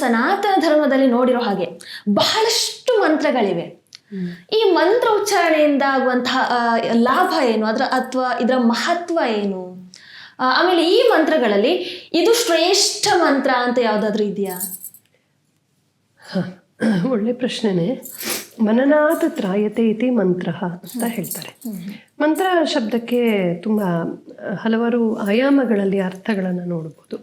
ಸನಾತನ ಧರ್ಮದಲ್ಲಿ ನೋಡಿರೋ ಹಾಗೆ ಬಹಳಷ್ಟು ಮಂತ್ರಗಳಿವೆ. ಈ ಮಂತ್ರ ಉಚ್ಚಾರಣೆಯಿಂದ ಆಗುವಂತಹ ಲಾಭ ಏನು? ಅದರ ಅಥವಾ ಇದರ ಮಹತ್ವ ಏನು? ಆಮೇಲೆ ಈ ಮಂತ್ರಗಳಲ್ಲಿ ಇದು ಶ್ರೇಷ್ಠ ಮಂತ್ರ ಅಂತ ಯಾವ್ದಾದ್ರು ಇದೆಯಾ? ಒಳ್ಳೆ ಪ್ರಶ್ನೆನೇ. ಮನನಾಥ ತ್ರಾಯತೆ ಇತಿ ಮಂತ್ರ ಅಂತ ಹೇಳ್ತಾರೆ. ಮಂತ್ರ ಶಬ್ದಕ್ಕೆ ತುಂಬ ಹಲವಾರು ಆಯಾಮಗಳಲ್ಲಿ ಅರ್ಥಗಳನ್ನು ನೋಡ್ಬೋದು.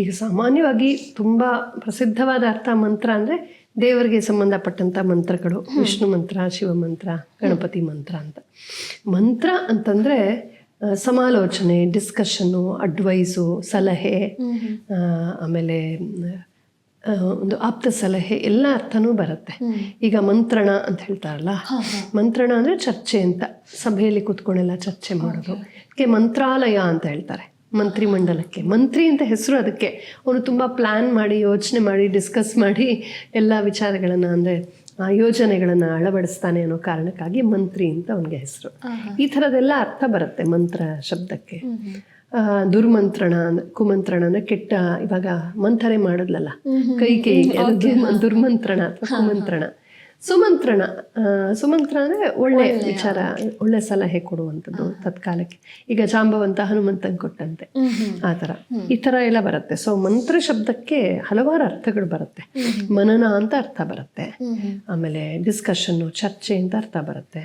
ಈಗ ಸಾಮಾನ್ಯವಾಗಿ ತುಂಬ ಪ್ರಸಿದ್ಧವಾದ ಅರ್ಥ ಮಂತ್ರ ಅಂದರೆ ದೇವರಿಗೆ ಸಂಬಂಧಪಟ್ಟಂಥ ಮಂತ್ರಗಳು. ವಿಷ್ಣು ಮಂತ್ರ ಶಿವ ಮಂತ್ರ ಗಣಪತಿ ಮಂತ್ರ ಅಂತ. ಮಂತ್ರ ಅಂತಂದರೆ ಸಮಾಲೋಚನೆ ಡಿಸ್ಕಷನ್ನು ಅಡ್ವೈಸು ಸಲಹೆ ಆಮೇಲೆ ಒಂದು ಆಪ್ತ ಸಲಹೆ ಎಲ್ಲ ಅರ್ಥನೂ ಬರುತ್ತೆ. ಈಗ ಮಂತ್ರಣ ಅಂತ ಹೇಳ್ತಾರಲ್ಲ? ಮಂತ್ರಣ ಅಂದರೆ ಚರ್ಚೆ ಅಂತ. ಸಭೆಯಲ್ಲಿ ಕೂತ್ಕೊಂಡೆಲ್ಲ ಚರ್ಚೆ ಮಾಡೋದು. ಅದಕ್ಕೆ ಮಂತ್ರಾಲಯ ಅಂತ ಹೇಳ್ತಾರೆ ಮಂತ್ರಿ ಮಂಡಲಕ್ಕೆ ಮಂತ್ರಿ ಅಂತ ಹೆಸರು ಅದಕ್ಕೆ. ಅವನು ತುಂಬ ಪ್ಲ್ಯಾನ್ ಮಾಡಿ ಯೋಚನೆ ಮಾಡಿ ಡಿಸ್ಕಸ್ ಮಾಡಿ ಎಲ್ಲ ವಿಚಾರಗಳನ್ನು ಅಂದರೆ ಆ ಯೋಜನೆಗಳನ್ನು ಅಳವಡಿಸ್ತಾನೆ ಅನ್ನೋ ಕಾರಣಕ್ಕಾಗಿ ಮಂತ್ರಿ ಅಂತ ಅವನಿಗೆ ಹೆಸರು. ಈ ಥರದ್ದೆಲ್ಲ ಅರ್ಥ ಬರುತ್ತೆ ಮಂತ್ರ ಶಬ್ದಕ್ಕೆ. ದುರ್ಮಂತ್ರಣ ಕುಮಂತ್ರಣ ಅಂದ್ರೆ ಕೆಟ್ಟ ಇವಾಗ ಮಂಥರೆ ಮಾಡಿದ್ಲಲ್ಲ. ಕೈ ಕೈ ದುರ್ಮಂತ್ರಣ ಅಥವಾ ಕುಮಂತ್ರಣ. ಸುಮಂತ್ರಣ ಸುಮಂತ್ರ ಅಂದರೆ ಒಳ್ಳೆ ವಿಚಾರ ಒಳ್ಳೆ ಸಲಹೆ ಕೊಡುವಂಥದ್ದು ತತ್ಕಾಲಕ್ಕೆ. ಈಗ ಜಾಂಬವಂತ ಹನುಮಂತನ್ ಕೊಟ್ಟಂತೆ. ಆ ಥರ. ಈ ಥರ ಎಲ್ಲ ಬರುತ್ತೆ. ಸೊ ಮಂತ್ರ ಶಬ್ದಕ್ಕೆ ಹಲವಾರು ಅರ್ಥಗಳು ಬರುತ್ತೆ. ಮನನ ಅಂತ ಅರ್ಥ ಬರುತ್ತೆ. ಆಮೇಲೆ ಡಿಸ್ಕಷನ್ನು ಚರ್ಚೆ ಅಂತ ಅರ್ಥ ಬರುತ್ತೆ.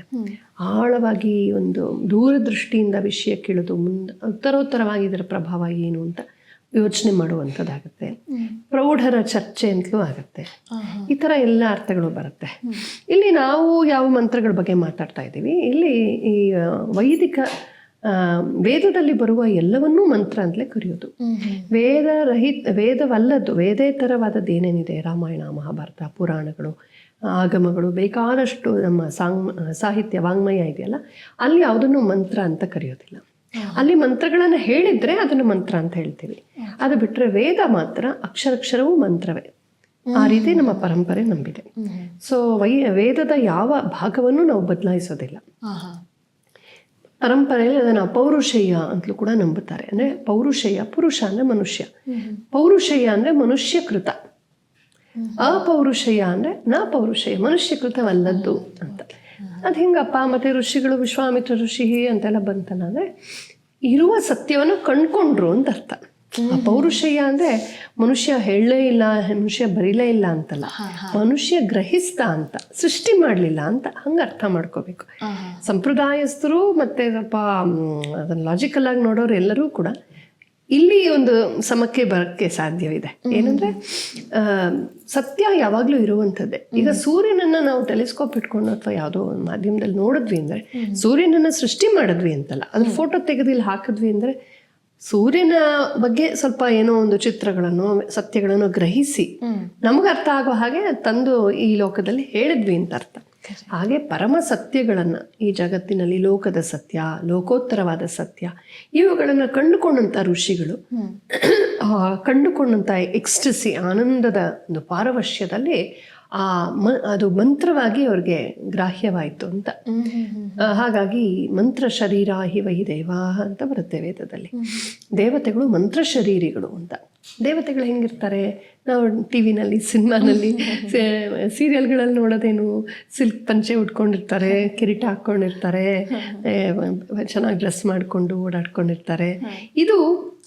ಆಳವಾಗಿ ಒಂದು ದೂರದೃಷ್ಟಿಯಿಂದ ವಿಷಯ ಕೇಳೋದು ಮುಂದೆ ಉತ್ತರೋತ್ತರವಾಗಿ ಇದರ ಪ್ರಭಾವ ಏನು ಅಂತ ಯೋಚನೆ ಮಾಡುವಂಥದ್ದಾಗುತ್ತೆ. ಪ್ರೌಢರ ಚರ್ಚೆ ಅಂತಲೂ ಆಗುತ್ತೆ. ಈ ಥರ ಎಲ್ಲ ಅರ್ಥಗಳು ಬರುತ್ತೆ. ಇಲ್ಲಿ ನಾವು ಯಾವ ಮಂತ್ರಗಳ ಬಗ್ಗೆ ಮಾತಾಡ್ತಾ ಇದ್ದೀವಿ? ಇಲ್ಲಿ ಈ ವೈದಿಕ ವೇದದಲ್ಲಿ ಬರುವ ಎಲ್ಲವನ್ನೂ ಮಂತ್ರ ಅಂತಲೇ ಕರೆಯೋದು. ವೇದ ರಹಿತ ವೇದವಲ್ಲದ್ದು ವೇದೇತರವಾದದ್ದು ಏನೇನಿದೆ? ರಾಮಾಯಣ ಮಹಾಭಾರತ ಪುರಾಣಗಳು ಆಗಮಗಳು ಬೇಕಾದಷ್ಟು ನಮ್ಮ ಸಾಂಗ್ ಸಾಹಿತ್ಯ ವಾಂಗ್ಮಯ ಇದೆಯಲ್ಲ ಅಲ್ಲಿ ಯಾವುದನ್ನು ಮಂತ್ರ ಅಂತ ಕರೆಯೋದಿಲ್ಲ. ಅಲ್ಲಿ ಮಂತ್ರಗಳನ್ನು ಹೇಳಿದ್ರೆ ಅದನ್ನು ಮಂತ್ರ ಅಂತ ಹೇಳ್ತೀವಿ. ಅದು ಬಿಟ್ಟರೆ ವೇದ ಮಾತ್ರ ಅಕ್ಷರಕ್ಷರವೂ ಮಂತ್ರವೇ. ಆ ರೀತಿ ನಮ್ಮ ಪರಂಪರೆ ನಂಬಿದೆ. ಸೊ ವೈ ವೇದದ ಯಾವ ಭಾಗವನ್ನು ನಾವು ಬದಲಾಯಿಸೋದಿಲ್ಲ. ಪರಂಪರೆಯಲ್ಲಿ ಅದನ್ನು ಅಪೌರುಷೇಯ ಅಂತಲೂ ಕೂಡ ನಂಬುತ್ತಾರೆ. ಅಂದರೆ ಪೌರುಷೇಯ ಪುರುಷ ಅಂದರೆ ಮನುಷ್ಯ. ಪೌರುಷೇಯ ಅಂದರೆ ಮನುಷ್ಯ ಕೃತ ಅಪೌರುಷೇಯ ಅಂದರೆ ನಾ ಪೌರುಷೇಯ ಮನುಷ್ಯ ಕೃತವಲ್ಲದ್ದು ಅಂತ. ಅದು ಹಿಂಗಪ್ಪ? ಮತ್ತೆ ಋಷಿಗಳು ವಿಶ್ವಾಮಿತ್ರ ಋಷಿ ಅಂತೆಲ್ಲ ಬಂತಲ್ಲ ಅಂದರೆ ಇರುವ ಸತ್ಯವನ್ನು ಕಂಡ್ಕೊಂಡ್ರು ಅಂತ ಅರ್ಥ. ಪೌರುಷಯ್ಯ ಅಂದರೆ ಮನುಷ್ಯ ಹೇಳಲೇ ಇಲ್ಲ ಮನುಷ್ಯ ಬರೀಲೇ ಇಲ್ಲ ಅಂತಲ್ಲ. ಮನುಷ್ಯ ಗ್ರಹಿಸ್ತ ಅಂತ ಸೃಷ್ಟಿ ಮಾಡಲಿಲ್ಲ ಅಂತ ಹಂಗೆ ಅರ್ಥ ಮಾಡ್ಕೋಬೇಕು. ಸಂಪ್ರದಾಯಸ್ಥರು ಮತ್ತೆ ಸ್ವಲ್ಪ ಅದನ್ನು ಲಾಜಿಕಲ್ ಆಗಿ ನೋಡೋರು ಎಲ್ಲರೂ ಕೂಡ ಇಲ್ಲಿ ಒಂದು ಸಮಕ್ಕೆ ಬರೋಕ್ಕೆ ಸಾಧ್ಯವಿದೆ. ಏನಂದ್ರೆ ಸತ್ಯ ಯಾವಾಗಲೂ ಇರುವಂಥದ್ದೇ. ಈಗ ಸೂರ್ಯನನ್ನ ನಾವು ಟೆಲಿಸ್ಕೋಪ್ ಇಟ್ಕೊಂಡು ಅಥವಾ ಯಾವುದೋ ಒಂದು ಮಾಧ್ಯಮದಲ್ಲಿ ನೋಡಿದ್ವಿ ಅಂದ್ರೆ ಸೂರ್ಯನನ್ನ ಸೃಷ್ಟಿ ಮಾಡಿದ್ವಿ ಅಂತಲ್ಲ ಅದ್ರ ಫೋಟೋ ತೆಗೆದು ಇಲ್ಲಿ ಹಾಕಿದ್ವಿ ಅಂದ್ರೆ ಸೂರ್ಯನ ಬಗ್ಗೆ ಸ್ವಲ್ಪ ಏನೋ ಒಂದು ಚಿತ್ರಗಳನ್ನು ಸತ್ಯಗಳನ್ನು ಗ್ರಹಿಸಿ ನಮಗೆ ಅರ್ಥ ಆಗೋ ಹಾಗೆ ತಂದು ಈ ಲೋಕದಲ್ಲಿ ಹೇಳಿದ್ವಿ ಅಂತ ಅರ್ಥ. ಹಾಗೆ ಪರಮ ಸತ್ಯಗಳನ್ನು ಈ ಜಗತ್ತಿನಲ್ಲಿ ಲೋಕದ ಸತ್ಯ ಲೋಕೋತ್ತರವಾದ ಸತ್ಯ ಇವುಗಳನ್ನು ಕಂಡುಕೊಂಡಂಥ ಋಷಿಗಳು ಕಂಡುಕೊಂಡಂಥ ಎಕ್ಸ್ಟಸಿ ಆನಂದದ ಒಂದು ಪಾರವಶ್ಯದಲ್ಲಿ ಆ ಮ ಅದು ಮಂತ್ರವಾಗಿ ಅವ್ರಿಗೆ ಗ್ರಾಹ್ಯವಾಯಿತು ಅಂತ. ಹಾಗಾಗಿ ಮಂತ್ರ ಶರೀರ ಹಿ ವೈ ದೇವಾ ಅಂತ ಬರುತ್ತೆ ವೇದದಲ್ಲಿ. ದೇವತೆಗಳು ಮಂತ್ರ ಶರೀರಿಗಳು ಅಂತ. ದೇವತೆಗಳು ಹೆಂಗಿರ್ತಾರೆ? ನಾವು ಟಿ ವಿನಲ್ಲಿ ಸಿನಿಮಾನಲ್ಲಿ ಸೀರಿಯಲ್ಗಳಲ್ಲಿ ನೋಡೋದೇನು ಸಿಲ್ಕ್ ಪಂಚೆ ಉಟ್ಕೊಂಡಿರ್ತಾರೆ ಕಿರೀಟ ಹಾಕ್ಕೊಂಡಿರ್ತಾರೆ ಚೆನ್ನಾಗಿ ಡ್ರೆಸ್ ಮಾಡಿಕೊಂಡು ಓಡಾಡ್ಕೊಂಡಿರ್ತಾರೆ. ಇದು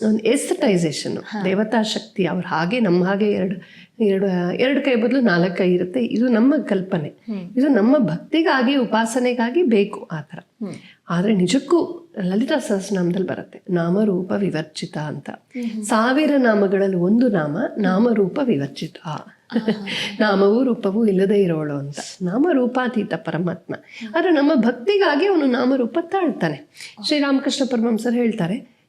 ಒಂದು ಎಸ್ತಟೈಸೇಷನ್ ದೇವತಾ ಶಕ್ತಿ ಅವ್ರ ಹಾಗೆ ನಮ್ಮ ಹಾಗೆ ಎರಡು ಎರಡು ಎರಡು ಕೈ ಬದಲು ನಾಲ್ಕು ಕೈ ಇರುತ್ತೆ. ಇದು ನಮ್ಮ ಕಲ್ಪನೆ. ಇದು ನಮ್ಮ ಭಕ್ತಿಗಾಗಿ ಉಪಾಸನೆಗಾಗಿ ಬೇಕು ಆ ಥರ. ಆದರೆ ನಿಜಕ್ಕೂ ಲಲಿತಾ ಸಹಸ್ರನಾಮದಲ್ಲಿ ಬರುತ್ತೆ. ನಾಮರೂಪ ವಿವರ್ಚಿತ ಅಂತ. ಸಾವಿರ ನಾಮಗಳಲ್ಲಿ ಒಂದು ನಾಮ ನಾಮರೂಪ ವಿವರ್ಜಿತ. ನಾಮವೂ ರೂಪವೂ ಇಲ್ಲದೆ ಇರೋಳು ಅಂತ. ನಾಮರೂಪಾತೀತ ಪರಮಾತ್ಮ. ಆದರೆ ನಮ್ಮ ಭಕ್ತಿಗಾಗಿ ಅವನು ನಾಮರೂಪ ತಾಳ್ತಾನೆ. ಶ್ರೀರಾಮಕೃಷ್ಣ ಪರಮಂಸರು ಹೇಳ್ತಾರೆ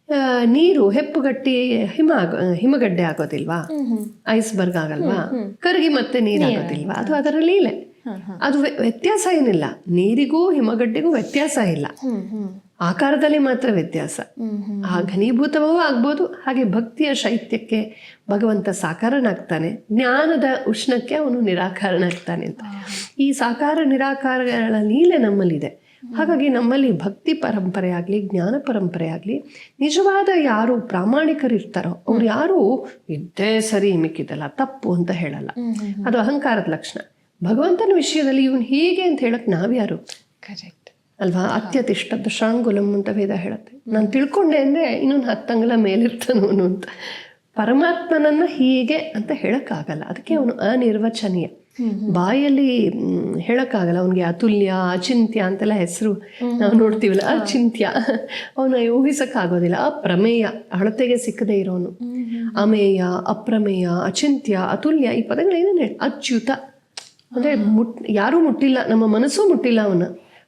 ನೀರು ಹೆಪ್ಪುಗಟ್ಟಿ ಹಿಮ ಆಗೋ ಹಿಮಗಡ್ಡೆ ಆಗೋದಿಲ್ವಾ? ಐಸ್ಬರ್ಗ್ ಆಗಲ್ವಾ? ಕರಗಿ ಮತ್ತೆ ನೀರಾಗೋದಿಲ್ವಾ ಅದು ಅದರ ಲೀಲೆ. ಅದು ವ್ಯ- ವ್ಯತ್ಯಾಸ ಏನಿಲ್ಲ. ನೀರಿಗೂ ಹಿಮಗಡ್ಡೆಗೂ ವ್ಯತ್ಯಾಸ ಇಲ್ಲ. ಆಕಾರದಲ್ಲಿ ಮಾತ್ರ ವ್ಯತ್ಯಾಸ. ಆ ಘನೀಭೂತವೂ ಆಗ್ಬೋದು ಹಾಗೆ ಭಕ್ತಿಯ ಶೈತ್ಯಕ್ಕೆ ಭಗವಂತ ಸಾಕಾರನಾಗ್ತಾನೆ. ಜ್ಞಾನದ ಉಷ್ಣಕ್ಕೆ ಅವನು ನಿರಾಕಾರನಾಗ್ತಾನೆ ಅಂತ. ಈ ಸಾಕಾರ ನಿರಾಕಾರಗಳ ಲೀಲೆ ನಮ್ಮಲ್ಲಿದೆ. ಹಾಗಾಗಿ ನಮ್ಮಲ್ಲಿ ಭಕ್ತಿ ಪರಂಪರೆ ಆಗಲಿ ಜ್ಞಾನ ಪರಂಪರೆ ಆಗಲಿ ನಿಜವಾದ ಯಾರು ಪ್ರಾಮಾಣಿಕರಿರ್ತಾರೋ ಅವ್ರು ಯಾರು ಇದ್ದೇ ಸರಿ ಮಿಕ್ಕಿದಲ್ಲ ತಪ್ಪು ಅಂತ ಹೇಳಲ್ಲ. ಅದು ಅಹಂಕಾರದ ಲಕ್ಷಣ. ಭಗವಂತನ ವಿಷಯದಲ್ಲಿ ಇವನು ಹೀಗೆ ಅಂತ ಹೇಳಕ್ ನಾವ್ಯಾರು? ಕರೆಕ್ಟ್ ಅಲ್ವಾ? ಅತ್ಯತಿಷ್ಠ ದಶಾಂಗುಲಂ ಅಂತ ವೇದ ಹೇಳುತ್ತೆ. ನಾನು ತಿಳ್ಕೊಂಡೆ ಅಂದರೆ ಇನ್ನೊಂದು ಹತ್ತಂಗಲ ಮೇಲಿರ್ತಾನು ಅಂತ. ಪರಮಾತ್ಮನನ್ನ ಹೀಗೆ ಅಂತ ಹೇಳಕ್ಕಾಗಲ್ಲ. ಅದಕ್ಕೆ ಅವನು ಅನಿರ್ವಚನೀಯ. ಬಾಯಲ್ಲಿ ಹೇಳಕ್ಕಾಗಲ್ಲ. ಅವನಿಗೆ ಅತುಲ್ಯ ಅಚಿಂತ್ಯ ಅಂತೆಲ್ಲ ಹೆಸರು ನಾವು ನೋಡ್ತೀವಲ್ಲ ಅಚಿಂತ್ಯ. ಅವನ ಊಹಿಸಕ್ಕಾಗೋದಿಲ್ಲ. ಅಪ್ರಮೇಯ ಅಳತೆಗೆ ಸಿಕ್ಕದೇ ಇರೋನು. ಅಮೇಯ ಅಪ್ರಮೇಯ ಅಚಿಂತ್ಯ ಅತುಲ್ಯ ಈ ಪದಗಳೇನೇನು ಹೇಳಿ ಅಚ್ಯುತ. ಅಂದ್ರೆ ಮುಟ್ ಯಾರೂ ಮುಟ್ಟಿಲ್ಲ ನಮ್ಮ ಮನಸ್ಸು ಮುಟ್ಟಿಲ್ಲ ಅವನ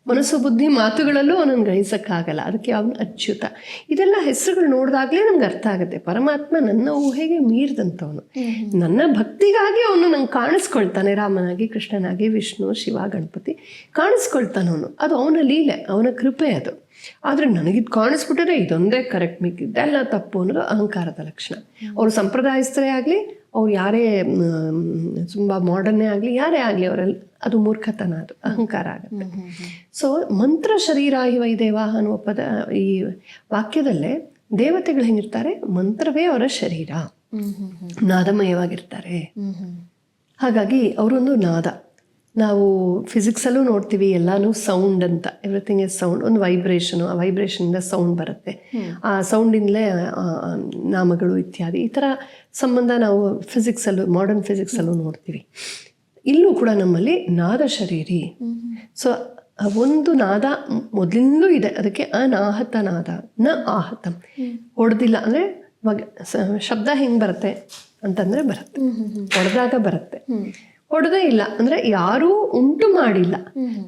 ಮನಸ್ಸು ಬುದ್ಧಿ ಮಾತುಗಳಲ್ಲೂ ಅವನನ್ನು ಗ್ರಹಿಸಕ್ಕಾಗಲ್ಲ. ಅದಕ್ಕೆ ಅವನು ಅಚ್ಯುತ. ಇದೆಲ್ಲ ಹೆಸರುಗಳು ನೋಡಿದಾಗಲೇ ನಮ್ಗೆ ಅರ್ಥ ಆಗುತ್ತೆ. ಪರಮಾತ್ಮ ನನ್ನ ಊಹೆಗೆ ಮೀರಿದಂಥವನು. ನನ್ನ ಭಕ್ತಿಗಾಗಿ ಅವನು ನಂಗೆ ಕಾಣಿಸ್ಕೊಳ್ತಾನೆ. ರಾಮನಾಗಿ ಕೃಷ್ಣನಾಗಿ ವಿಷ್ಣು ಶಿವ ಗಣಪತಿ ಕಾಣಿಸ್ಕೊಳ್ತಾನೆ ಅವನು. ಅದು ಅವನ ಲೀಲೆ ಅವನ ಕೃಪೆ ಅದು. ಆದರೆ ನನಗಿದು ಕಾಣಿಸ್ಬಿಟ್ರೆ ಇದೊಂದೇ ಕರೆಕ್ಟ್ ಮಿಕ್ಕಿದ್ದೆಲ್ಲ ತಪ್ಪು ಅನ್ನೋದು ಅಹಂಕಾರದ ಲಕ್ಷಣ. ಅವರು ಸಂಪ್ರದಾಯಸ್ಥರೇ ಆಗಲಿ ಅವ್ರು ಯಾರೇ ತುಂಬ ಮಾಡರ್ನೇ ಆಗಲಿ ಯಾರೇ ಆಗಲಿ ಅವರಲ್ಲಿ ಅದು ಮೂರ್ಖತನ ಅದು ಅಹಂಕಾರ ಆಗುತ್ತೆ. ಸೊ ಮಂತ್ರ ಶರೀರ ಇವ ದೇವ ಅನ್ನುವ ಪದ ಈ ವಾಕ್ಯದಲ್ಲೇ ದೇವತೆಗಳು ಹೆಂಗಿರ್ತಾರೆ? ಮಂತ್ರವೇ ಅವರ ಶರೀರ. ನಾದಮಯವಾಗಿರ್ತಾರೆ. ಹಾಗಾಗಿ ಅವರೊಂದು ನಾದ. ನಾವು ಫಿಸಿಕ್ಸಲ್ಲೂ ನೋಡ್ತೀವಿ ಎಲ್ಲಾನು ಸೌಂಡ್ ಅಂತ. ಎವ್ರಿಥಿಂಗ್ ಇಸ್ ಸೌಂಡ್ ಒಂದು ವೈಬ್ರೇಷನು ಆ ವೈಬ್ರೇಷನಿಂದ ಸೌಂಡ್ ಬರುತ್ತೆ. ಆ ಸೌಂಡಿಂದಲೇ ನಾಮಗಳು ಇತ್ಯಾದಿ. ಈ ಥರ ಸಂಬಂಧ ನಾವು ಫಿಸಿಕ್ಸಲ್ಲೂ ಮಾಡರ್ನ್ ಫಿಸಿಕ್ಸಲ್ಲೂ ನೋಡ್ತೀವಿ. ಇಲ್ಲೂ ಕೂಡ ನಮ್ಮಲ್ಲಿ ನಾದ ಶರೀರಿ. ಸೊ ಒಂದು ನಾದ ಮೊದಲಿಂದಲೂ ಇದೆ. ಅದಕ್ಕೆ ಅನಾಹತ ನಾದ ನ ಆಹತಂ. ಹೊಡೆದಿಲ್ಲ ಅಂದರೆ ಶಬ್ದ ಹೆಂಗೆ ಬರುತ್ತೆ ಅಂತಂದರೆ ಬರುತ್ತೆ. ಹೊಡೆದಾಗ ಬರುತ್ತೆ. ಹೊಡೆದೇ ಇಲ್ಲ. ಅಂದ್ರೆ ಯಾರೂ ಉಂಟು ಮಾಡಿಲ್ಲ.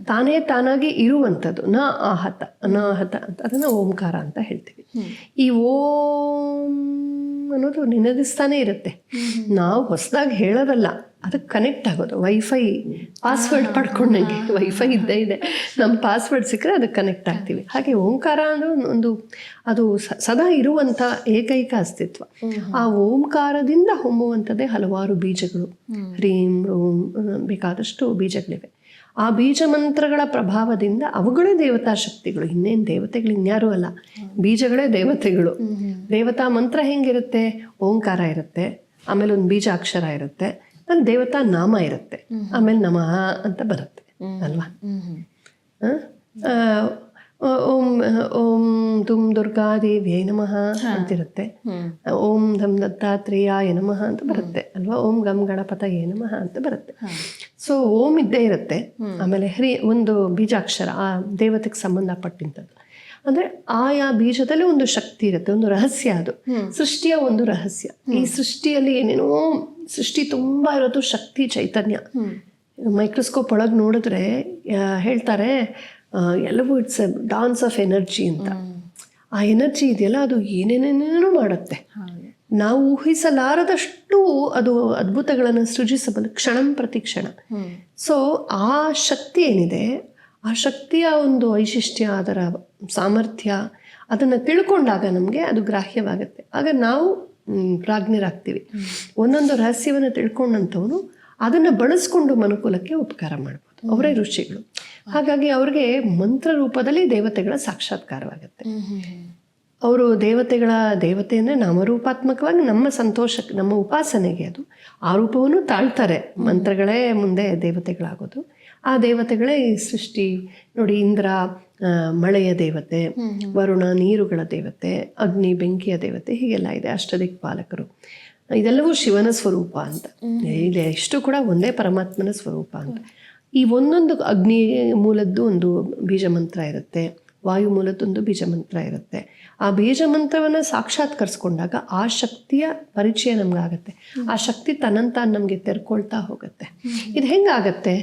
ತಾನೇ ತಾನಾಗಿ ಇರುವಂಥದ್ದು. ನ ಆಹತ ಅನಾಹತ ಅಂತ. ಅದನ್ನ ಓಂಕಾರ ಅಂತ ಹೇಳ್ತೀವಿ. ಈ ಓಂ ಅನ್ನೋದು ನಿನದಿಸ್ತಾನೆ ಇರುತ್ತೆ. ನಾವು ಹೊಸದಾಗಿ ಹೇಳೋದಲ್ಲ. ಅದಕ್ಕೆ ಕನೆಕ್ಟ್ ಆಗೋದು. Wifi password ಪಡ್ಕೊಂಡಂಗೆ. ವೈಫೈ ಇದ್ದೇ ಇದೆ. ನಮ್ಮ ಪಾಸ್ವರ್ಡ್ ಸಿಕ್ಕರೆ ಅದಕ್ಕೆ ಕನೆಕ್ಟ್ ಆಗ್ತೀವಿ. ಹಾಗೆ ಓಂಕಾರ ಅಂದ್ರೆ ಒಂದು ಅದು ಸದಾ ಇರುವಂಥ ಏಕೈಕ ಅಸ್ತಿತ್ವ. ಆ ಓಂಕಾರದಿಂದ ಹೊಮ್ಮುವಂಥದ್ದೇ ಹಲವಾರು ಬೀಜಗಳು. ಹ್ರೀಂ ರೋಂ ಬೇಕಾದಷ್ಟು ಬೀಜಗಳಿವೆ. ಆ ಬೀಜ ಮಂತ್ರಗಳ ಪ್ರಭಾವದಿಂದ ಅವುಗಳೇ ದೇವತಾ ಶಕ್ತಿಗಳು. ಇನ್ನೇನು ದೇವತೆಗಳು ಇನ್ಯಾರೂ ಅಲ್ಲ. ಬೀಜಗಳೇ ದೇವತೆಗಳು. ದೇವತಾ ಮಂತ್ರ ಹೆಂಗಿರುತ್ತೆ? ಓಂಕಾರ ಇರುತ್ತೆ. ಆಮೇಲೆ ಒಂದು ಬೀಜ ಅಕ್ಷರ ಇರುತ್ತೆ. ಅಲ್ಲಿ ದೇವತಾ ನಾಮ ಇರುತ್ತೆ. ಆಮೇಲೆ ನಮಃ ಅಂತ ಬರುತ್ತೆ ಅಲ್ವಾ? ಓಂ ಓಂ ದುರ್ಗಾ ದುರ್ಗಾದೇವಿಯೇ ನಮಃ ಅಂತಿರುತ್ತೆ. ಓಂ ಧಂ ದತ್ತಾತ್ರೇಯ ನಮಃ ಅಂತ ಬರುತ್ತೆ ಅಲ್ವಾ? ಓಂ ಗಂ ಏ ನಮಃ ಅಂತ ಬರುತ್ತೆ. ಸೊ ಓಂ ಇದ್ದೇ ಇರುತ್ತೆ. ಆಮೇಲೆ ಹರಿ ಒಂದು ಬೀಜಾಕ್ಷರ ಆ ದೇವತೆಗೆ ಸಂಬಂಧಪಟ್ಟಿಂಥದ್ದು. ಅಂದ್ರೆ ಆಯಾ ಬೀಜದಲ್ಲಿ ಒಂದು ಶಕ್ತಿ ಇರುತ್ತೆ ಒಂದು ರಹಸ್ಯ ಅದು. ಸೃಷ್ಟಿಯ ಒಂದು ರಹಸ್ಯ. ಈ ಸೃಷ್ಟಿಯಲ್ಲಿ ಏನೇನೋ ಸೃಷ್ಟಿ ತುಂಬಾ ಇರೋದು ಶಕ್ತಿ ಚೈತನ್ಯ. ಮೈಕ್ರೋಸ್ಕೋಪ್ ಒಳಗೆ ನೋಡಿದ್ರೆ ಹೇಳ್ತಾರೆ ಎಲ್ಲವೂ it's a dance of energy ಅಂತ. ಆ ಎನರ್ಜಿ ಇದೆಯಲ್ಲ ಅದು ಏನೇನೇನೇನೋ ಮಾಡುತ್ತೆ. ನಾವು ಊಹಿಸಲಾರದಷ್ಟು ಅದು ಅದ್ಭುತಗಳನ್ನು ಸೃಜಿಸಬಲ್ಲ ಕ್ಷಣಂ ಪ್ರತಿ ಕ್ಷಣ. ಸೊ ಆ ಶಕ್ತಿ ಏನಿದೆ ಆ ಶಕ್ತಿಯ ಒಂದು ವೈಶಿಷ್ಟ್ಯ ಅದರ ಸಾಮರ್ಥ್ಯ ಅದನ್ನು ತಿಳ್ಕೊಂಡಾಗ ನಮಗೆ ಅದು ಗ್ರಾಹ್ಯವಾಗುತ್ತೆ. ಆಗ ನಾವು ಪ್ರಾಜ್ಞರಾಗ್ತೀವಿ. ಒಂದೊಂದು ರಹಸ್ಯವನ್ನು ತಿಳ್ಕೊಂಡಂಥವನು ಅದನ್ನು ಬಳಸ್ಕೊಂಡು ಮನುಕುಲಕ್ಕೆ ಉಪಕಾರ ಮಾಡ್ಬೋದು. ಅವರೇ ಋಷಿಗಳು. ಹಾಗಾಗಿ ಅವ್ರಿಗೆ ಮಂತ್ರ ರೂಪದಲ್ಲಿ ದೇವತೆಗಳ ಸಾಕ್ಷಾತ್ಕಾರವಾಗುತ್ತೆ. ಅವರು ದೇವತೆಗಳ ದೇವತೆ ಅಂದರೆ ನಾಮರೂಪಾತ್ಮಕವಾಗಿ ನಮ್ಮ ಸಂತೋಷಕ್ಕೆ ನಮ್ಮ ಉಪಾಸನೆಗೆ ಅದು ಆ ರೂಪವನ್ನು ತಾಳ್ತಾರೆ. ಮಂತ್ರಗಳೇ ಮುಂದೆ ದೇವತೆಗಳಾಗೋದು. ಆ ದೇವತೆಗಳೇ ಈ ಸೃಷ್ಟಿ. ನೋಡಿ ಇಂದ್ರ ಮಳೆಯ ದೇವತೆ ವರುಣ ನೀರುಗಳ ದೇವತೆ ಅಗ್ನಿ ಬೆಂಕಿಯ ದೇವತೆ ಹೀಗೆಲ್ಲ ಇದೆ ಅಷ್ಟದಿಕ್ಪಾಲಕರು ಇದೆಲ್ಲವೂ ಶಿವನ ಸ್ವರೂಪ ಅಂತ. ಇದೆ ಇಷ್ಟು ಕೂಡ ಒಂದೇ ಪರಮಾತ್ಮನ ಸ್ವರೂಪ ಅಂತ. ಈ ಒಂದೊಂದು ಅಗ್ನಿ ಮೂಲದ್ದು ಒಂದು ಬೀಜ ಮಂತ್ರ ಇರುತ್ತೆ ವಾಯು ಮೂಲದೊಂದು ಬೀಜ ಮಂತ್ರ ಇರುತ್ತೆ. ಆ ಬೀಜ ಮಂತ್ರವನ್ನು ಸಾಕ್ಷಾತ್ಕರಿಸ್ಕೊಂಡಾಗ ಆ ಶಕ್ತಿಯ ಪರಿಚಯ ನಮ್ಗಾಗತ್ತೆ. ಆ ಶಕ್ತಿ ತನ್ನಂತ ನಮಗೆ ತೆರ್ಕೊಳ್ತಾ ಹೋಗುತ್ತೆ. ಇದು ಹೆಂಗಾಗತ್ತೆ?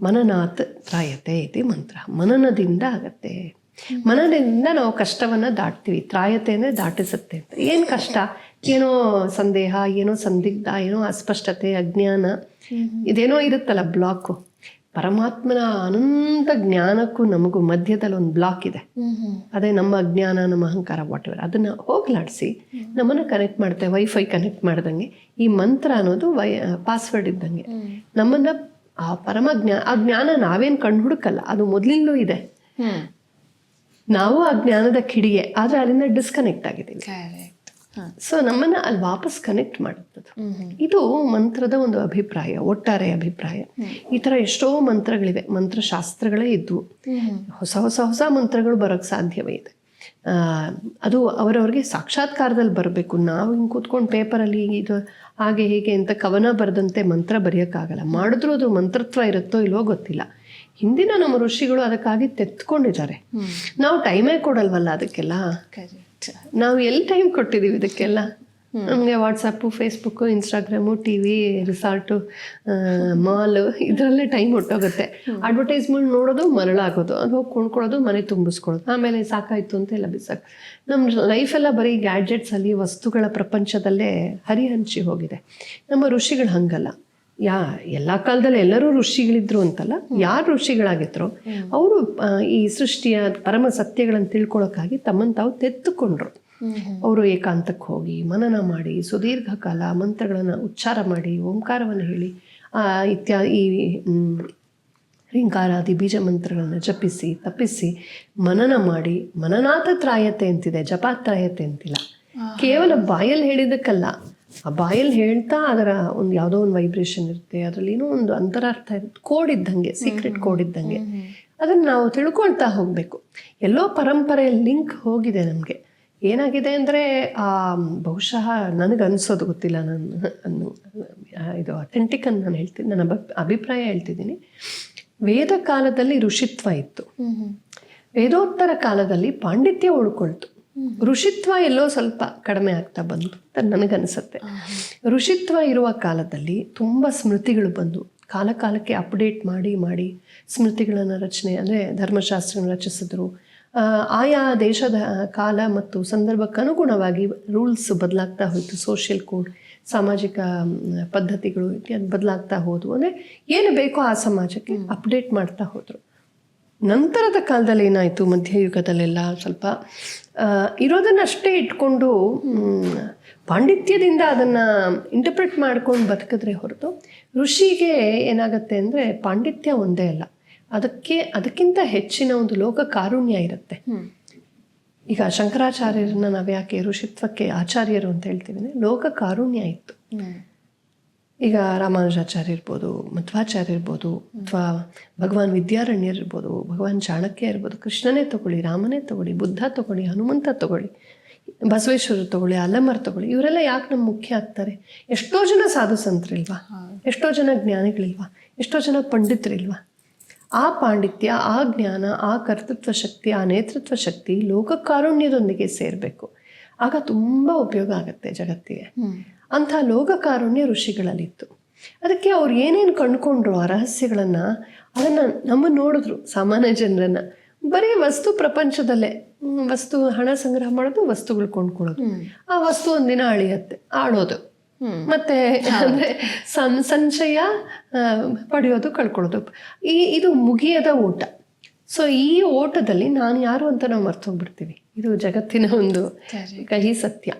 ಮನನಾತ್ ತ್ರಾಯತೆ ಇದೆ ಮಂತ್ರ. ಮನನದಿಂದ ಆಗತ್ತೆ. ಮನನದಿಂದ ನಾವು ಕಷ್ಟವನ್ನು ದಾಟ್ತೀವಿ. ತ್ರಾಯತೆ ಅಂದರೆ ದಾಟಿಸುತ್ತೆ ಅಂತ. ಏನು ಕಷ್ಟ? ಏನೋ ಸಂದೇಹ ಏನೋ ಸಂದಿಗ್ಧ ಏನೋ ಅಸ್ಪಷ್ಟತೆ ಅಜ್ಞಾನ. ಇದೇನೋ ಇರುತ್ತಲ್ಲ ಬ್ಲಾಕು. ಪರಮಾತ್ಮನ ಅನಂತ ಜ್ಞಾನಕ್ಕೂ ನಮಗೂ ಮಧ್ಯದಲ್ಲಿ ಒಂದು ಬ್ಲಾಕ್ ಇದೆ. ಅದೇ ನಮ್ಮ ಅಜ್ಞಾನ ನಮ್ಮ ಅಹಂಕಾರ ವಾಟ್ ಎವರ್ ಅದನ್ನು ಹೋಗ್ಲಾಡಿಸಿ ನಮ್ಮನ್ನು ಕನೆಕ್ಟ್ ಮಾಡುತ್ತೆ ವೈಫೈ ಕನೆಕ್ಟ್ ಮಾಡ್ದಂಗೆ. ಈ ಮಂತ್ರ ಅನ್ನೋದು ವೈ ಪಾಸ್ವರ್ಡ್ ಇದ್ದಂಗೆ. ನಮ್ಮನ್ನು ಆ ಪರಮ ಜ್ಞಾನ ಆ ಜ್ಞಾನ ನಾವೇನು ಕಂಡು ಹುಡುಕಲ್ಲ ಅದು ಮೊದಲಿಂದಲೂ ಇದೆ. ನಾವು ಆ ಜ್ಞಾನದ ಕಿಡಿಗೆ ಆದರೆ ಅಲ್ಲಿಂದ ಡಿಸ್ಕನೆಕ್ಟ್ ಆಗಿದ್ದೀವಿ. ಸೊ ನಮ್ಮನ್ನ ಅಲ್ಲಿ ವಾಪಸ್ ಕನೆಕ್ಟ್ ಮಾಡುತ್ತದೆ. ಇದು ಮಂತ್ರದ ಒಂದು ಅಭಿಪ್ರಾಯ ಒಟ್ಟಾರೆ ಅಭಿಪ್ರಾಯ. ಈ ತರ ಎಷ್ಟೋ ಮಂತ್ರಗಳಿವೆ ಮಂತ್ರಶಾಸ್ತ್ರಗಳೇ ಇದ್ವು. ಹೊಸ ಹೊಸ ಹೊಸ ಮಂತ್ರಗಳು ಬರೋಕ್ಕೆ ಸಾಧ್ಯವೇ ಇದೆ. ಅದು ಅವರವ್ರಿಗೆ ಸಾಕ್ಷಾತ್ಕಾರದಲ್ಲಿ ಬರಬೇಕು. ನಾವು ಹಿಂಗೆ ಕೂತ್ಕೊಂಡು ಪೇಪರಲ್ಲಿ ಇದು ಹಾಗೆ ಹೀಗೆ ಅಂತ ಕವನ ಬರೆದಂತೆ ಮಂತ್ರ ಬರೆಯೋಕ್ಕಾಗಲ್ಲ. ಮಾಡಿದ್ರೂ ಅದು ಮಂತ್ರತ್ವ ಇರುತ್ತೋ ಇಲ್ವೋ ಗೊತ್ತಿಲ್ಲ. ಹಿಂದಿನ ನಮ್ಮ ಋಷಿಗಳು ಅದಕ್ಕಾಗಿ ತೆತ್ಕೊಂಡಿದ್ದಾರೆ. ನಾವು ಟೈಮೇ ಕೊಡಲ್ವಲ್ಲ ಅದಕ್ಕೆಲ್ಲ? ನಾವು ಎಲ್ಲಿ ಟೈಮ್ ಕೊಟ್ಟಿದ್ದೀವಿ ಇದಕ್ಕೆಲ್ಲ? ನಮಗೆ WhatsApp Facebook Instagram T V resort mall ಇದರಲ್ಲೇ ಟೈಮ್ ಹೊಟ್ಟೋಗುತ್ತೆ ಅಡ್ವರ್ಟೈಸ್ಮೆಂಟ್ ನೋಡೋದು ಮರಳಾಗೋದು ಅದು ಹೋಗಿ ಕೊಂಡ್ಕೊಳ್ಳೋದು ಮನೆ ತುಂಬಿಸ್ಕೊಳ್ಳೋದು. ಆಮೇಲೆ ಸಾಕಾಯಿತು ಅಂತ ಎಲ್ಲ ಬಿಸಾಕ್. ನಮ್ಮ ಲೈಫೆಲ್ಲ ಬರೀ ಗ್ಯಾಡ್ಜೆಟ್ಸಲ್ಲಿ ವಸ್ತುಗಳ ಪ್ರಪಂಚದಲ್ಲೇ ಹರಿಹಂಚಿ ಹೋಗಿದೆ. ನಮ್ಮ ಋಷಿಗಳು ಹಂಗಲ್ಲ. ಯಾ ಎಲ್ಲ ಕಾಲದಲ್ಲಿ ಎಲ್ಲರೂ ಋಷಿಗಳಿದ್ರು ಅಂತಲ್ಲ ಯಾರು ಋಷಿಗಳಾಗಿದ್ರು ಅವರು ಈ ಸೃಷ್ಟಿಯ ಪರಮ ಸತ್ಯಗಳನ್ನು ತಿಳ್ಕೊಳ್ಳೋಕ್ಕಾಗಿ ತಮ್ಮನ್ನು ತಾವು ತೆತ್ತುಕೊಂಡ್ರು. ಅವರು ಏಕಾಂತಕ್ಕೆ ಹೋಗಿ ಮನನ ಮಾಡಿ ಸುದೀರ್ಘ ಕಾಲ ಮಂತ್ರಗಳನ್ನು ಉಚ್ಚಾರ ಮಾಡಿ ಓಂಕಾರವನ್ನು ಹೇಳಿ ಆ ಇತ್ಯಾ ಈ ಮ್, ರಿಂಕಾರಾದಿ ಬೀಜ ಮಂತ್ರಗಳನ್ನು ಜಪಿಸಿ ತಪ್ಪಿಸಿ ಮನನ ಮಾಡಿ ಮನನಾಥ ತ್ರಾಯತೆ ಅಂತಿದೆ ಜಪಾತ್ರಾಯತೆ ಅಂತಿಲ್ಲ. ಕೇವಲ ಬಾಯಲ್ಲಿ ಹೇಳಿದ್ದಕ್ಕಲ್ಲ ಆ ಬಾಯಲ್ಲಿ ಹೇಳ್ತಾ ಅದರ ಒಂದು ಯಾವುದೋ ಒಂದು ವೈಬ್ರೇಷನ್ ಇರುತ್ತೆ ಅದರಲ್ಲಿ ಏನೋ ಒಂದು ಅಂತರಾರ್ಥ ಇರುತ್ತೆ ಕೋಡ್ ಇದ್ದಂಗೆ ಸೀಕ್ರೆಟ್ ಕೋಡ್ ಇದ್ದಂಗೆ. ಅದನ್ನು ನಾವು ತಿಳ್ಕೊಳ್ತಾ ಹೋಗಬೇಕು. ಎಲ್ಲೋ ಪರಂಪರೆಯ ಲಿಂಕ್ ಹೋಗಿದೆ ನಮಗೆ. ಏನಾಗಿದೆ ಅಂದರೆ ಬಹುಶಃ ನನಗೆ ಅನಿಸೋದು ಗೊತ್ತಿಲ್ಲ ನಾನು ಅನ್ನು ಇದು ಅಥೆಂಟಿಕ್ ಅಂತ ನಾನು ಹೇಳ್ತೀನಿ ನನ್ನ ಅಭಿ- ಅಭಿಪ್ರಾಯ ಹೇಳ್ತಿದ್ದೀನಿ. ವೇದ ಕಾಲದಲ್ಲಿ ಋಷಿತ್ವ ಇತ್ತು. ವೇದೋತ್ತರ ಕಾಲದಲ್ಲಿ ಪಾಂಡಿತ್ಯ ಉಳ್ಕೊಳ್ತು. ಋಷಿತ್ವ ಎಲ್ಲೋ ಸ್ವಲ್ಪ ಕಡಿಮೆ ಆಗ್ತಾ ಬಂತು ಅಂತ ನನಗನ್ಸುತ್ತೆ. ಋಷಿತ್ವ ಇರುವ ಕಾಲದಲ್ಲಿ ತುಂಬ ಸ್ಮೃತಿಗಳು ಬಂದು ಕಾಲ ಕಾಲಕ್ಕೆ ಅಪ್ಡೇಟ್ ಮಾಡಿ ಮಾಡಿ ಸ್ಮೃತಿಗಳನ್ನು ರಚನೆ ಅಂದರೆ ಧರ್ಮಶಾಸ್ತ್ರ ರಚಿಸಿದ್ರು ಆಯಾ ದೇಶದ ಕಾಲ ಮತ್ತು ಸಂದರ್ಭಕ್ಕೆ ಅನುಗುಣವಾಗಿ ರೂಲ್ಸ್ ಬದಲಾಗ್ತಾ ಹೋಯಿತು. ಸೋಷಿಯಲ್ ಕೋಡ್ ಸಾಮಾಜಿಕ ಪದ್ಧತಿಗಳು ಇತ್ಯಾದಿ ಬದಲಾಗ್ತಾ ಹೋದವು. ಅಂದರೆ ಏನು ಬೇಕೋ ಆ ಸಮಾಜಕ್ಕೆ ಅಪ್ಡೇಟ್ ಮಾಡ್ತಾ ಹೋದರು. ನಂತರದ ಕಾಲದಲ್ಲಿ ಏನಾಯಿತು? ಮಧ್ಯಯುಗದಲ್ಲೆಲ್ಲ ಸ್ವಲ್ಪ ಇರೋದನ್ನಷ್ಟೇ ಇಟ್ಕೊಂಡು ಪಾಂಡಿತ್ಯದಿಂದ ಅದನ್ನು ಇಂಟರ್ಪ್ರೆಟ್ ಮಾಡ್ಕೊಂಡು ಬದುಕಿದ್ರೆ ಹೊರತು ಋಷಿಗೆ ಏನಾಗುತ್ತೆ ಅಂದರೆ ಪಾಂಡಿತ್ಯ ಒಂದೇ ಅಲ್ಲ. ಅದಕ್ಕೆ ಅದಕ್ಕಿಂತ ಹೆಚ್ಚಿನ ಒಂದು ಲೋಕ ಕಾರುಣ್ಯ ಇರುತ್ತೆ. ಈಗ ಶಂಕರಾಚಾರ್ಯರನ್ನ ನಾವು ಯಾಕೆ ಋಷಿತ್ವಕ್ಕೆ ಆಚಾರ್ಯರು ಅಂತ ಹೇಳ್ತೀವಿ ಅಂದರೆ ಲೋಕ ಕಾರುಣ್ಯ ಇತ್ತು. ಈಗ ರಾಮಾನುಜಾಚಾರ್ಯ ಇರ್ಬೋದು ಮಧ್ವಾಚಾರ್ಯ ಇರ್ಬೋದು ಅಥವಾ ಭಗವಾನ್ ವಿದ್ಯಾರಣ್ಯರ್ ಇರ್ಬೋದು ಭಗವಾನ್ ಚಾಣಕ್ಯ ಇರ್ಬೋದು ಕೃಷ್ಣನೇ ತಗೊಳ್ಳಿ ರಾಮನೇ ತಗೊಳ್ಳಿ ಬುದ್ಧ ತಗೊಳ್ಳಿ ಹನುಮಂತ ತಗೊಳ್ಳಿ ಬಸವೇಶ್ವರ ತಗೊಳ್ಳಿ ಅಲ್ಲಮರ್ ತಗೊಳ್ಳಿ ಇವರೆಲ್ಲ ಯಾಕೆ ನಮ್ಮ ಮುಖ್ಯ ಆಗ್ತಾರೆ? ಎಷ್ಟೋ ಜನ ಸಾಧು ಸಂತರಿಲ್ವಾ ಎಷ್ಟೋ ಜನ ಜ್ಞಾನಿಗಳಿಲ್ವಾ? ಎಷ್ಟೋ ಜನ ಪಂಡಿತರಿಲ್ವಾ? ಆ ಪಾಂಡಿತ್ಯ ಆ ಜ್ಞಾನ ಆ ಕರ್ತೃತ್ವ ಶಕ್ತಿ ಆ ನೇತೃತ್ವ ಶಕ್ತಿ ಲೋಕ ಕಾರುಣ್ಯದೊಂದಿಗೆ ಸೇರಬೇಕು. ಆಗ ತುಂಬ ಉಪಯೋಗ ಆಗುತ್ತೆ ಜಗತ್ತಿಗೆ. ಅಂಥ ಲೋಕ ಕಾರುಣ್ಯ ಋಷಿಗಳಲ್ಲಿತ್ತು. ಅದಕ್ಕೆ ಅವ್ರು ಏನೇನು ಕಂಡುಕೊಂಡ್ರು ಆ ರಹಸ್ಯಗಳನ್ನು ಅದನ್ನು ನಮ್ಮ ನೋಡಿದ್ರು ಸಾಮಾನ್ಯ ಜನರನ್ನು. ಬರೀ ವಸ್ತು ಪ್ರಪಂಚದಲ್ಲೇ. ವಸ್ತು ಹಣ ಸಂಗ್ರಹ ಮಾಡೋದು ವಸ್ತುಗಳು ಕೊಂಡ್ಕೊಳ್ಳೋದು. ಆ ವಸ್ತು ಒಂದಿನ ಅಳಿಯತ್ತೆ ಆಳೋದು ಹ್ಮ್ ಮತ್ತೆ ಅಂದ್ರೆ ಸಂ ಸಂಶಯ ಪಡೆಯೋದು ಕಳ್ಕೊಳ್ಳೋದು. ಈ ಇದು ಮುಗಿಯದ ಓಟ ಸೊ ಈ ಓಟದಲ್ಲಿ ನಾನು ಯಾರು ಅಂತ ನಾವು ಮರ್ತೋಗ್ಬಿಡ್ತೀವಿ. ಇದು ಜಗತ್ತಿನ ಒಂದು ಕಹಿ ಸತ್ಯ.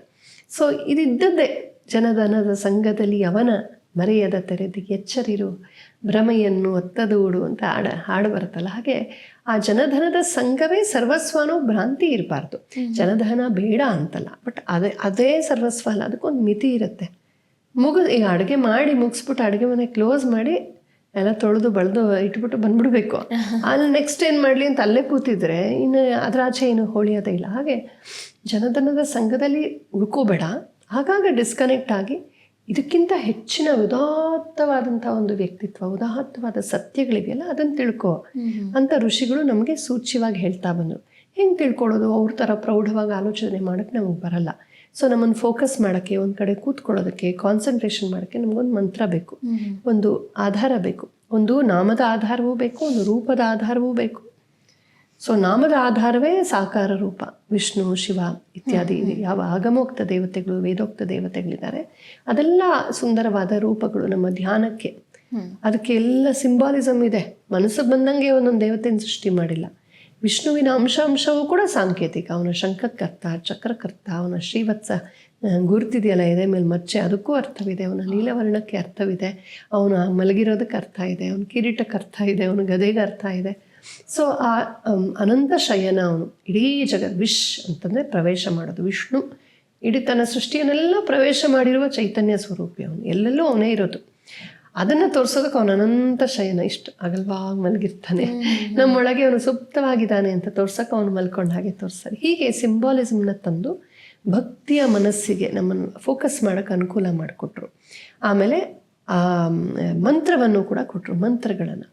ಸೊ ಇದಿದ್ದದ್ದೇ ಜನಧನದ ಸಂಘದಲ್ಲಿ ಅವನ ಮರೆಯದ ತೆರೆದು ಎಚ್ಚರಿರು ಭ್ರಮೆಯನ್ನು ಒತ್ತದೂಡು ಅಂತ ಹಾಡ ಹಾಡು ಬರುತ್ತಲ್ಲ. ಹಾಗೆ ಆ ಜನಧನದ ಸಂಘವೇ ಸರ್ವಸ್ವನೋ ಭ್ರಾಂತಿ ಇರಬಾರ್ದು. ಜನಧನ ಬೇಡ ಅಂತಲ್ಲ. ಬಟ್ ಅದೇ ಅದೇ ಸರ್ವಸ್ವ ಅಲ್ಲ. ಅದಕ್ಕೊಂದು ಮಿತಿ ಇರುತ್ತೆ. ಮುಗಿದು ಈಗ ಅಡುಗೆ ಮಾಡಿ ಮುಗಿಸ್ಬಿಟ್ಟು ಅಡುಗೆ ಮನೆ ಕ್ಲೋಸ್ ಮಾಡಿ ಎಲ್ಲ ತೊಳೆದು ಬಳ್ದು ಇಟ್ಬಿಟ್ಟು ಬಂದ್ಬಿಡ್ಬೇಕು. ಅಲ್ಲಿ ನೆಕ್ಸ್ಟ್ ಏನು ಮಾಡಲಿ ಅಂತ ಅಲ್ಲೇ ಕೂತಿದ್ರೆ ಇನ್ನು ಅದರಾಚೆ ಏನು ಹೊಳಿಯೋದೇ ಇಲ್ಲ. ಹಾಗೆ ಜನಧನದ ಸಂಘದಲ್ಲಿ ಉಳ್ಕೋಬೇಡ. ಆಗಾಗ ಡಿಸ್ಕನೆಕ್ಟ್ ಆಗಿ ಇದಕ್ಕಿಂತ ಹೆಚ್ಚಿನ ಉದಾತ್ತವಾದಂಥ ಒಂದು ವ್ಯಕ್ತಿತ್ವ ಉದಾತ್ತವಾದ ಸತ್ಯಗಳಿವೆಯಲ್ಲ ಅದನ್ನು ತಿಳ್ಕೊ ಅಂತ ಋಷಿಗಳು ನಮಗೆ ಸೂಚ್ಯವಾಗಿ ಹೇಳ್ತಾ ಬಂದರು. ಹೆಂಗೆ ತಿಳ್ಕೊಳ್ಳೋದು ಅವ್ರ ಥರ ಪ್ರೌಢವಾಗಿ ಆಲೋಚನೆ ಮಾಡೋಕ್ಕೆ ನಮಗೆ ಬರಲ್ಲ. ಸೊ ನಮ್ಮನ್ನು ಫೋಕಸ್ ಮಾಡೋಕ್ಕೆ ಒಂದು ಕಡೆ ಕೂತ್ಕೊಳ್ಳೋದಕ್ಕೆ ಕಾನ್ಸಂಟ್ರೇಷನ್ ಮಾಡೋಕ್ಕೆ ನಮಗೊಂದು ಮಂತ್ರ ಬೇಕು. ಒಂದು ಆಧಾರ ಬೇಕು. ಒಂದು ನಾಮದ ಆಧಾರವೂ ಬೇಕು ಒಂದು ರೂಪದ ಆಧಾರವೂ ಬೇಕು. ಸೊ ನಾಮದ ಆಧಾರವೇ ಸಾಕಾರ ರೂಪ. ವಿಷ್ಣು ಶಿವ ಇತ್ಯಾದಿ ಯಾವ ಆಗಮೋಕ್ತ ದೇವತೆಗಳು ವೇದೋಕ್ತ ದೇವತೆಗಳಿದ್ದಾರೆ ಅದೆಲ್ಲ ಸುಂದರವಾದ ರೂಪಗಳು ನಮ್ಮ ಧ್ಯಾನಕ್ಕೆ. ಅದಕ್ಕೆ ಎಲ್ಲ ಸಿಂಬಾಲಿಸಮ್ ಇದೆ. ಮನಸ್ಸು ಬಂದಂಗೆ ಒಂದೊಂದು ದೇವತೆಯನ್ನು ಸೃಷ್ಟಿ ಮಾಡಿಲ್ಲ. ವಿಷ್ಣುವಿನ ಅಂಶ ಅಂಶವೂ ಕೂಡ ಸಾಂಕೇತಿಕ. ಅವನ ಶಂಖಕರ್ತ, ಚಕ್ರಕರ್ತ, ಅವನ ಶ್ರೀವತ್ಸ ಗುರುತಿದೆಯಲ್ಲ ಇದೆ ಮೇಲೆ ಮಚ್ಚೆ ಅದಕ್ಕೂ ಅರ್ಥವಿದೆ. ಅವನ ನೀಲವರ್ಣಕ್ಕೆ ಅರ್ಥವಿದೆ. ಅವನ ಮಲಗಿರೋದಕ್ಕೆ ಅರ್ಥ ಇದೆ. ಅವನ ಕಿರೀಟಕ್ಕೆ ಅರ್ಥ ಇದೆ. ಅವನ ಗದೆಗೆ ಅರ್ಥ ಇದೆ. ಸೊ ಆ ಅನಂತ ಶಯನ ಅವನು ಇಡೀ ಜಗತ್ ವಿಶ್ ಅಂತಂದರೆ ಪ್ರವೇಶ ಮಾಡೋದು. ವಿಷ್ಣು ಇಡೀ ತನ್ನ ಸೃಷ್ಟಿಯನ್ನೆಲ್ಲ ಪ್ರವೇಶ ಮಾಡಿರುವ ಚೈತನ್ಯ ಸ್ವರೂಪಿ ಅವನು. ಎಲ್ಲೆಲ್ಲೂ ಅವನೇ ಇರೋದು. ಅದನ್ನು ತೋರಿಸೋದಕ್ಕೆ ಅವನ ಅನಂತ ಶಯನ ಇಷ್ಟು ಅಗಲ್ವಾಗಿ ಮಲಗಿರ್ತಾನೆ. ನಮ್ಮೊಳಗೆ ಅವನು ಸುಪ್ತವಾಗಿದ್ದಾನೆ ಅಂತ ತೋರ್ಸೋಕೆ ಅವನು ಮಲ್ಕೊಂಡ ಹಾಗೆ ತೋರಿಸ್ತಾರೆ. ಹೀಗೆ ಸಿಂಬಾಲಿಸಮ್ನ ತಂದು ಭಕ್ತಿಯ ಮನಸ್ಸಿಗೆ ನಮ್ಮನ್ನು ಫೋಕಸ್ ಮಾಡೋಕ್ಕೆ ಅನುಕೂಲ ಮಾಡಿಕೊಟ್ರು. ಆಮೇಲೆ ಆ ಮಂತ್ರವನ್ನು ಕೂಡ ಕೊಟ್ಟರು ಮಂತ್ರಗಳನ್ನು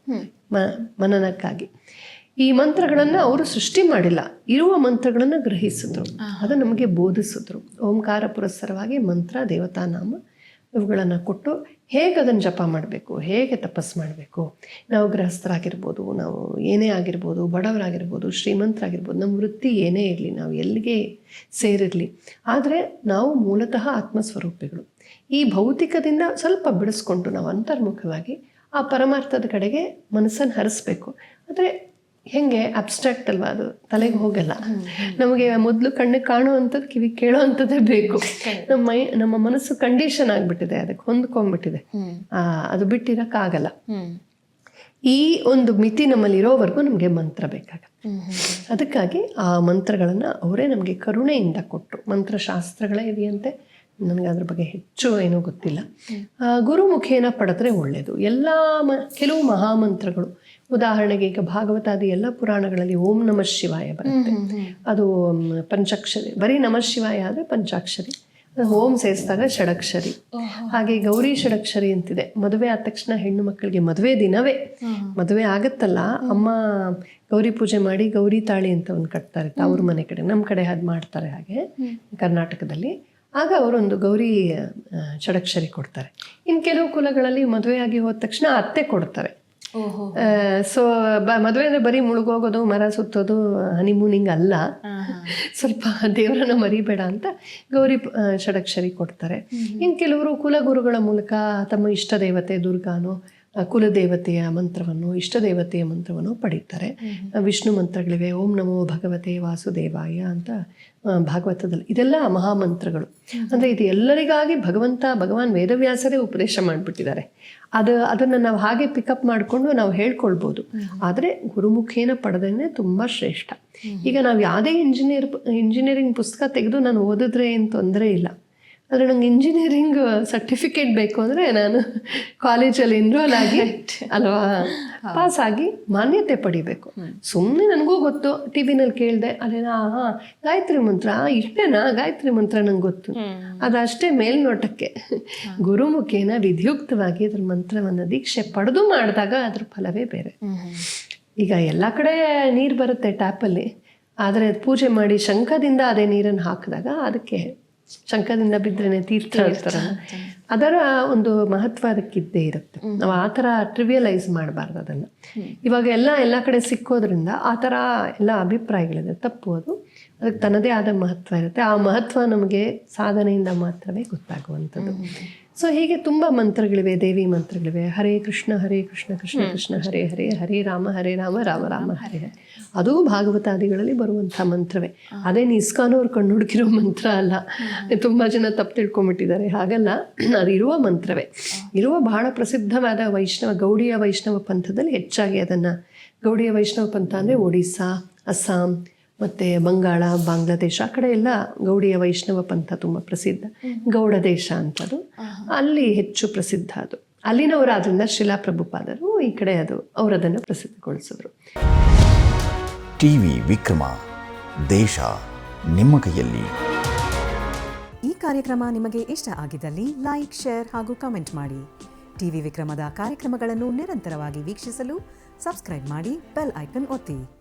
ಮ ಮನನಕ್ಕಾಗಿ. ಈ ಮಂತ್ರಗಳನ್ನು ಅವರು ಸೃಷ್ಟಿ ಮಾಡಿಲ್ಲ ಇರುವ ಮಂತ್ರಗಳನ್ನು ಗ್ರಹಿಸಿದ್ರು. ಅದು ನಮಗೆ ಬೋಧಿಸಿದ್ರು. ಓಂಕಾರ ಪುರಸ್ಸರವಾಗಿ ಮಂತ್ರ ದೇವತಾನಾಮ ಇವುಗಳನ್ನು ಕೊಟ್ಟು ಹೇಗೆ ಅದನ್ನು ಜಪ ಮಾಡಬೇಕು, ಹೇಗೆ ತಪಸ್ ಮಾಡಬೇಕು. ನಾವು ಗೃಹಸ್ಥರಾಗಿರ್ಬೋದು, ನಾವು ಏನೇ ಆಗಿರ್ಬೋದು, ಬಡವರಾಗಿರ್ಬೋದು, ಶ್ರೀಮಂತರಾಗಿರ್ಬೋದು, ನಮ್ಮ ವೃತ್ತಿ ಏನೇ ಇರಲಿ, ನಾವು ಎಲ್ಲಿಗೆ ಸೇರಿರಲಿ. ಆದರೆ ನಾವು ಮೂಲತಃ ಆತ್ಮಸ್ವರೂಪಿಗಳು. ಈ ಭೌತಿಕದಿಂದ ಸ್ವಲ್ಪ ಬಿಡಿಸ್ಕೊಂಡು ನಾವು ಅಂತರ್ಮುಖವಾಗಿ ಆ ಪರಮಾರ್ಥದ ಕಡೆಗೆ ಮನಸ್ಸನ್ನು ಹರಿಸ್ಬೇಕು. ಆದರೆ ಹೆಂಗೆ ಅಬ್ಸ್ಟ್ರಾಕ್ಟ್ ಅಲ್ವಾ ಅದು? ತಲೆಗೆ ಹೋಗಲ್ಲ. ನಮಗೆ ಮೊದಲು ಕಣ್ಣಿಗೆ ಕಾಣುವಂಥದ್ದು ಕಿವಿ ಕೇಳೋವಂಥದ್ದೇ ಬೇಕು. ನಮ್ಮ ಮೈ ನಮ್ಮ ಮನಸ್ಸು ಕಂಡೀಷನ್ ಆಗಿಬಿಟ್ಟಿದೆ ಅದಕ್ಕೆ ಹೊಂದ್ಕೊಂಡ್ಬಿಟ್ಟಿದೆ. ಆ, ಅದು ಬಿಟ್ಟಿರೋಕ್ಕಾಗಲ್ಲ. ಈ ಒಂದು ಮಿತಿ ನಮ್ಮಲ್ಲಿ ಇರೋವರೆಗೂ ನಮಗೆ ಮಂತ್ರ ಬೇಕಾಗತ್ತೆ. ಅದಕ್ಕಾಗಿ ಆ ಮಂತ್ರಗಳನ್ನು ಅವರೇ ನಮಗೆ ಕರುಣೆಯಿಂದ ಕೊಟ್ಟರು ಮಂತ್ರಶಾಸ್ತ್ರಗಳೇ ಇದೆಯಂತೆ. ನನಗೆ ಅದ್ರ ಬಗ್ಗೆ ಹೆಚ್ಚು ಏನೂ ಗೊತ್ತಿಲ್ಲ. ಗುರುಮುಖೇನ ಪಡೆದ್ರೆ ಒಳ್ಳೆಯದು ಎಲ್ಲ ಮ ಕೆಲವು ಮಹಾಮಂತ್ರಗಳು ಉದಾಹರಣೆಗೆ ಈಗ ಭಾಗವತಾದಿ ಎಲ್ಲ ಪುರಾಣಗಳಲ್ಲಿ ಓಂ ನಮಃ ಶಿವಾಯ ಬರುತ್ತೆ. ಅದು ಪಂಚಾಕ್ಷರಿ ಬರೀ ನಮಃ ಶಿವಾಯ ಆದರೆ ಪಂಚಾಕ್ಷರಿ. ಓಂ ಸೇರಿಸಿದಾಗ ಷಡಕ್ಷರಿ. ಹಾಗೆ ಗೌರಿ ಷಡಕ್ಷರಿ ಅಂತಿದೆ. ಮದುವೆ ಆದ ತಕ್ಷಣ ಹೆಣ್ಣು ಮಕ್ಕಳಿಗೆ ಮದುವೆ ದಿನವೇ. ಮದುವೆ ಆಗತ್ತಲ್ಲ ಅಮ್ಮ ಗೌರಿ ಪೂಜೆ ಮಾಡಿ ಗೌರಿ ತಾಳಿ ಅಂತ ಒಂದು ಕಟ್ತಾರೆ. ಅವ್ರ ಮನೆ ಕಡೆ ನಮ್ಮ ಕಡೆ ಅದು ಮಾಡ್ತಾರೆ ಹಾಗೆ ಕರ್ನಾಟಕದಲ್ಲಿ. ಆಗ ಅವರೊಂದು ಗೌರಿ ಷಡಕ್ಷರಿ ಕೊಡ್ತಾರೆ. ಇನ್ನು ಕೆಲವು ಕುಲಗಳಲ್ಲಿ ಮದುವೆ ಆಗಿ ಹೋದ ತಕ್ಷಣ ಅತ್ತೆ ಕೊಡ್ತಾರೆ ಸೊ ಬ ಮದುವೆ ಅಂದ್ರೆ ಬರೀ ಮುಳುಗೋಗೋದು ಮರ ಸುತ್ತೋದು ಹನಿಮೂನಿಂಗ್ ಅಲ್ಲ. ಸ್ವಲ್ಪ ದೇವರನ್ನ ಮರಿಬೇಡ ಅಂತ ಗೌರಿ ಷಡಕ್ಷರಿ ಕೊಡ್ತಾರೆ. ಇನ್ ಕೆಲವರು ಕುಲಗುರುಗಳ ಮೂಲಕ ತಮ್ಮ ಇಷ್ಟ ದೇವತೆ ದುರ್ಗಾನೋ ಕುಲದೇವತೆಯ ಮಂತ್ರವನ್ನು ಇಷ್ಟ ದೇವತೆಯ ಮಂತ್ರವನ್ನು ಪಡೀತಾರೆ ವಿಷ್ಣು ಮಂತ್ರಗಳಿವೆ ಓಂ ನಮೋ ಭಗವತೆ ವಾಸುದೇವಾಯ ಅಂತ ಭಾಗವತದಲ್ಲಿ ಇದೆಲ್ಲ ಮಹಾಮಂತ್ರಗಳು. ಅಂದರೆ ಇದು ಎಲ್ಲರಿಗಾಗಿ ಭಗವಂತ ಭಗವಾನ್ ವೇದವ್ಯಾಸರೇ ಉಪದೇಶ ಮಾಡಿಬಿಟ್ಟಿದ್ದಾರೆ. ಅದು ಅದನ್ನು ನಾವು ಹಾಗೆ ಪಿಕಪ್ ಮಾಡಿಕೊಂಡು ನಾವು ಹೇಳ್ಕೊಳ್ಬೋದು. ಆದರೆ ಗುರುಮುಖೇನ ಪಡೆದೇ ತುಂಬ ಶ್ರೇಷ್ಠ. ಈಗ ನಾವು ಯಾವುದೇ ಇಂಜಿನಿಯರ್ ಇಂಜಿನಿಯರಿಂಗ್ ಪುಸ್ತಕ ತೆಗೆದು ನಾನು ಓದಿದ್ರೆ ಏನು ತೊಂದರೆ ಇಲ್ಲ. ಆದರೆ ನಂಗೆ ಇಂಜಿನಿಯರಿಂಗ್ ಸರ್ಟಿಫಿಕೇಟ್ ಬೇಕು ಅಂದರೆ ನಾನು ಕಾಲೇಜಲ್ಲಿ ಎನ್ರೋಲ್ ಆಗಿ ಅಲ್ವಾ? ಪಾಸ್ ಆಗಿ ಮಾನ್ಯತೆ ಪಡಿಬೇಕು. ಸುಮ್ಮನೆ ನನಗೂ ಗೊತ್ತು ಟಿ ವಿನಲ್ಲಿ ಕೇಳಿದೆ ಅದೇನಾ ಹಾಂ ಗಾಯತ್ರಿ ಮಂತ್ರ ಇಷ್ಟೇನಾ? ಗಾಯತ್ರಿ ಮಂತ್ರ ನಂಗೆ ಗೊತ್ತು. ಅದಷ್ಟೇ ಮೇಲ್ನೋಟಕ್ಕೆ. ಗುರುಮುಖೇನ ವಿಧಿಯುಕ್ತವಾಗಿ ಅದ್ರ ಮಂತ್ರವನ್ನು ದೀಕ್ಷೆ ಪಡೆದು ಮಾಡಿದಾಗ ಅದ್ರ ಫಲವೇ ಬೇರೆ. ಈಗ ಎಲ್ಲ ಕಡೆ ನೀರು ಬರುತ್ತೆ ಟ್ಯಾಪಲ್ಲಿ ಆದರೆ ಅದು ಪೂಜೆ ಮಾಡಿ ಶಂಖದಿಂದ ಅದೇ ನೀರನ್ನು ಹಾಕಿದಾಗ ಅದಕ್ಕೆ ಶಂಖದಿಂದ ಬಿದ್ದರೆ ತೀರ್ಥ ಅದರ ಒಂದು ಮಹತ್ವ ಅದಕ್ಕಿದ್ದೇ ಇರುತ್ತೆ. ನಾವು ಆ ಥರ ಟ್ರಿವಿಯಲೈಸ್ ಮಾಡಬಾರ್ದು ಅದನ್ನು. ಇವಾಗ ಎಲ್ಲ ಎಲ್ಲ ಕಡೆ ಸಿಕ್ಕೋದ್ರಿಂದ ಆ ಥರ ಎಲ್ಲ ಅಭಿಪ್ರಾಯಗಳಿದೆ. ತಪ್ಪು ಅದು. ಅದಕ್ಕೆ ತನ್ನದೇ ಆದ ಮಹತ್ವ ಇರುತ್ತೆ. ಆ ಮಹತ್ವ ನಮಗೆ ಸಾಧನೆಯಿಂದ ಮಾತ್ರವೇ ಗೊತ್ತಾಗುವಂಥದ್ದು. ಸೊ ಹೀಗೆ ತುಂಬ ಮಂತ್ರಗಳಿವೆ ದೇವಿ ಮಂತ್ರಗಳಿವೆ. ಹರೇ ಕೃಷ್ಣ ಹರೇ ಕೃಷ್ಣ ಕೃಷ್ಣ ಕೃಷ್ಣ ಹರೇ ಹರೇ ಹರೇ ರಾಮ ಹರೇ ರಾಮ ರಾಮ ರಾಮ ಹರೇ ಹರೇ ಅದು ಭಾಗವತಾದಿಗಳಲ್ಲಿ ಬರುವಂಥ ಮಂತ್ರವೇ. ಅದೇನು ಇಸ್ಕಾನವ್ರು ಕಣ್ಣು ಹುಡುಕಿರೋ ಮಂತ್ರ ಅಲ್ಲ. ತುಂಬ ಜನ ತಪ್ಪು ತಿಳ್ಕೊಂಬಿಟ್ಟಿದ್ದಾರೆ ಹಾಗಲ್ಲ ಅದು ಇರುವ ಮಂತ್ರವೇ. ಇರುವ ಬಹಳ ಪ್ರಸಿದ್ಧವಾದ ವೈಷ್ಣವ ಗೌಡಿಯ ವೈಷ್ಣವ ಪಂಥದಲ್ಲಿ ಹೆಚ್ಚಾಗಿ ಅದನ್ನು ಗೌಡಿಯ ವೈಷ್ಣವ ಪಂಥ ಅಂದರೆ ಒಡಿಸ್ಸಾ ಅಸ್ಸಾಂ ಮತ್ತು ಬಂಗಾಳ ಬಾಂಗ್ಲಾದೇಶ ಆ ಕಡೆ ಎಲ್ಲ ಗೌಡಿಯ ವೈಷ್ಣವ ಪಂಥ ತುಂಬ ಪ್ರಸಿದ್ಧ. ಗೌಡ ದೇಶ ಅಂತದು. ಅಲ್ಲಿ ಹೆಚ್ಚು ಪ್ರಸಿದ್ಧ ಅದು. ಅಲ್ಲಿನವರಾದ್ರಿಂದ ಶಿಲಾ ಪ್ರಭುಪಾದರು. ಈ ಕಡೆ ಅದು ಅವರದನ್ನು ಪ್ರಸಿದ್ಧಗೊಳಿಸಿದ್ರು. ಟಿವಿ ವಿಕ್ರಮ ದೇಶ ನಿಮ್ಮ ಕೈಯಲ್ಲಿ. ಈ ಕಾರ್ಯಕ್ರಮ ನಿಮಗೆ ಇಷ್ಟ ಆಗಿದ್ದಲ್ಲಿ ಲೈಕ್ ಶೇರ್ ಹಾಗೂ ಕಮೆಂಟ್ ಮಾಡಿ. ಟಿವಿ ವಿಕ್ರಮದ ಕಾರ್ಯಕ್ರಮಗಳನ್ನು ನಿರಂತರವಾಗಿ ವೀಕ್ಷಿಸಲು ಸಬ್ಸ್ಕ್ರೈಬ್ ಮಾಡಿ ಬೆಲ್ ಐಕನ್ ಒತ್ತಿ.